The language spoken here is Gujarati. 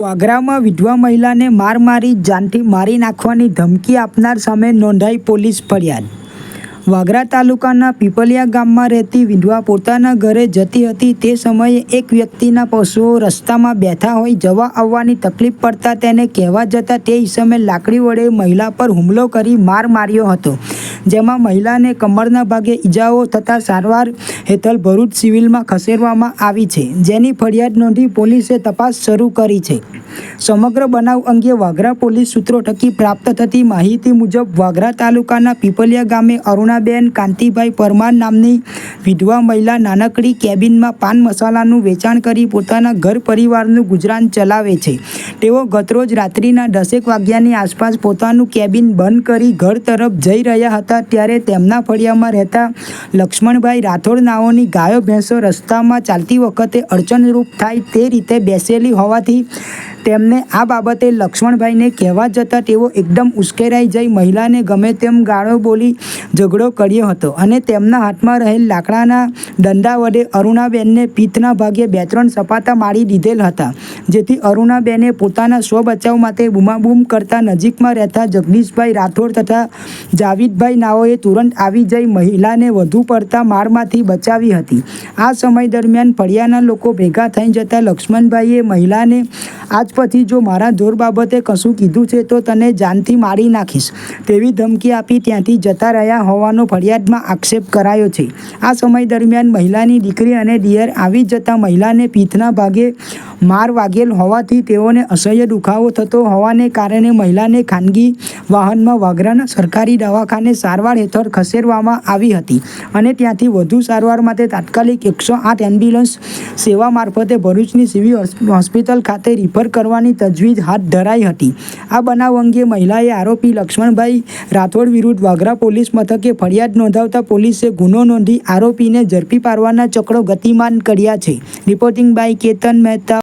વાગરામાં વિધવા મહિલાને માર મારી, જાનથી મારી નાખવાની ધમકી આપનાર સામે નોંધાઈ પોલીસ ફરિયાદ. વાગરા તાલુકાના પીપલિયા ગામમાં રહેતી વિધવા પોતાના ઘરે જતી હતી. તે સમયે એક વ્યક્તિના પશુઓ રસ્તામાં બેઠા હોય જવા આવવાની તકલીફ પડતા તેને કહેવા જતાં તે ઈસમે લાકડી વડે મહિલા પર હુમલો કરી માર માર્યો હતો, જેમાં મહિલાને કમરના ભાગે ઈજાઓ થતાં સારવાર હેઠળ ભરૂચ સિવિલમાં ખસેડવામાં આવી છે. જેની ફરિયાદ નોંધી પોલીસે તપાસ શરૂ કરી છે. સમગ્ર બનાવ અંગે વાગરા પોલીસ સૂત્રો થકી પ્રાપ્ત થતી માહિતી મુજબ વાગરા તાલુકાના પીપલિયા ગામે અરુણાબેન કાંતિભાઈ પરમાર નામની વિધવા મહિલા નાનકડી કેબિનમાં પાન મસાલાનું વેચાણ કરી પોતાના ઘર પરિવારનું ગુજરાન ચલાવે છે. તેઓ ગતરોજ રાત્રિના દસેક વાગ્યાની આસપાસ પોતાનું કેબિન બંધ કરી ઘર તરફ જઈ રહ્યા હતા, ત્યારે તેમના ફળિયામાં રહેતા લક્ષ્મણભાઈ રાઠોડ નાઓની ગાયો ભેંસો રસ્તામાં ચાલતી વખતે અડચણરૂપ થાય તે રીતે બેસેલી હોવાથી તેમને આ બાબતે લક્ષ્મણભાઈને કહેવા જતાં તેઓ એકદમ ઉશ્કેરાઈ જઈ મહિલાને ગમે તેમ ગાળો બોલી ઝઘડો કર્યો હતો અને તેમના હાથમાં રહેલ લાકડાના દંડા વડે અરુણાબેનને પિત્તના ભાગે બે ત્રણ સપાટા મારી દીધેલ હતા, જેથી અરુણાબેને પોતાના સ્વ બચાવ માટે બૂમાબૂમ કરતા નજીકમાં રહેતા જગદીશભાઈ રાઠોડ તથા જાવીદભાઈ નાઓએ તુરંત આવી જઈ મહિલાને વધુ પડતા મારમાંથી બચાવી હતી. આ સમય દરમિયાન ફળિયાના લોકો ભેગા થઈ જતાં લક્ષ્મણભાઈએ મહિલાને પછી જો મારા જોર બાબતે કશું કીધું છે તો તને જાનથી મારી નાખીશ. તેવી ધમકી આપી ત્યાંથી જતા રહ્યા હોવાનો ફરિયાદમાં આક્ષેપ કરાયો છે. આ સમય દરમિયાન મહિલાની દીકરી અને દિયર આવી જતા મહિલાને પીઠના ભાગે માર વાગેલ હોવાથી તેઓને અસહ્ય દુખાવો થતો હોવાને કારણે મહિલાને ખાનગી વાહનમાં વાગરાના સરકારી દવાખાને સારવાર હેઠળ ખસેડવામાં આવી હતી અને ત્યાંથી વધુ સારવાર માટે તાત્કાલિક એકસો આઠ એમ્બ્યુલન્સ સેવા મારફતે ભરૂચની સિવિલ હોસ્પિટલ ખાતે રિફર કરવાની તજવીજ હાથ ધરાઈ હતી. આ બનાવ અંગે મહિલાએ આરોપી લક્ષ્મણભાઈ રાઠોડ વિરુદ્ધ વાગરા પોલીસ મથકે ફરિયાદ નોંધાવતા પોલીસે ગુનો નોંધી આરોપીને ઝડપી પાડવાના ચક્રો ગતિમાન કર્યા છે. Reporting by Ketan Mehta